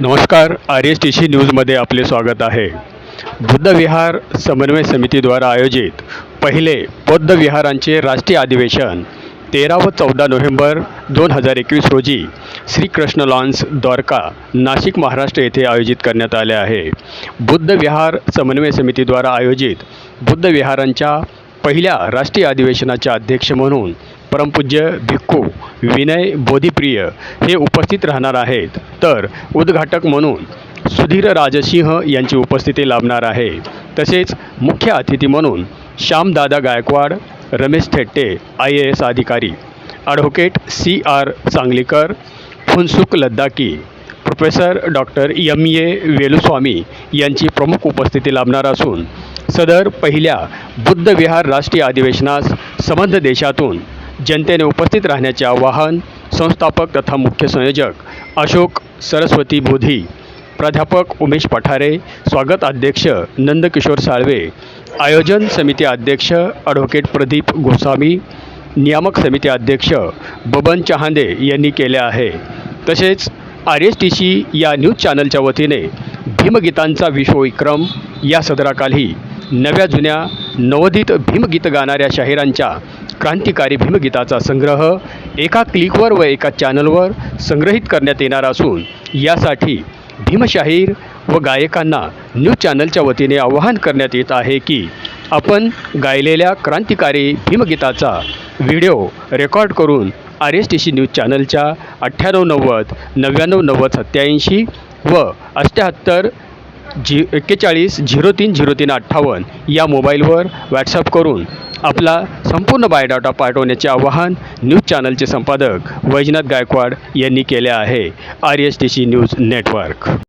नमस्कार R S T C न्यूजमध्ये आपले स्वागत आहे. बुद्धविहार समन्वय समितीद्वारा आयोजित पहिले बौद्ध विहारांचे राष्ट्रीय अधिवेशन तेरा व चौदा नोव्हेंबर दोन हजार एकवीस रोजी श्रीकृष्ण लॉन्स द्वारका नाशिक महाराष्ट्र येथे आयोजित करण्यात आले आहे. बुद्ध विहार समन्वय समितीद्वारा आयोजित बुद्ध विहारांच्या पहिल्या राष्ट्रीय अधिवेशनाचे अध्यक्ष म्हणून परमपूज्य भिक्खू विनय बोधिप्रिय हे उपस्थित राहणार आहेत. तर उद्घाटक म्हणून सुधीर राजसिंह यांची उपस्थिती लाभणार आहे. तसेच मुख्य अतिथी म्हणून Shyamdada Gaikwad Ramesh Thette I A S अधिकारी advocate C R Sangalikar Phunsukh Laddaki professor doctor M A Veluswamy यांची प्रमुख उपस्थिती लाभणार असून सदर पहिल्या बुद्ध विहार राष्ट्रीय अधिवेशनास संबंध देशातून जनतेने उपस्थित राहण्याचे आवाहन संस्थापक तथा मुख्य संयोजक अशोक सरस्वती बोधी प्राध्यापक उमेश पठारे स्वागत अध्यक्ष नंदकिशोर साळवे आयोजन समिती अध्यक्ष ॲडव्होकेट प्रदीप गोस्वामी नियामक समिती अध्यक्ष बबन चहांदे यांनी केले आहे. तसेच आर एस टी सी या न्यूज चॅनलच्या वतीने भीमगीतांचा विश्वविक्रम या सदराखाली नव्या जुन्या नवोदित भीमगीत गाणाऱ्या शाहिरांच्या क्रांतिकारी भीमगीताचा संग्रह एका क्लिकवर व एका चॅनलवर संग्रहित करण्यात येणार असून यासाठी भीमशाहीर व गायकांना न्यूज चॅनलच्या वतीने आवाहन करण्यात येत आहे की आपण गायलेल्या क्रांतिकारी भीमगीताचा व्हिडिओ रेकॉर्ड करून R S T C news चॅनलच्या अठ्ठ्याण्णव नव्वद नव्याण्णव नव्वद सत्याऐंशी व अठ्ठ्याहत्तर झि एक्केचाळीस झिरो तीन झिरो तीन अठ्ठावन्न या मोबाईलवर व्हॉट्सअप करून आपला संपूर्ण बायोडाटा पाठवण्याचे आवाहन न्यूज चॅनलचे संपादक वैजनाथ गायकवाड यांनी केले आहे. R S T C news network.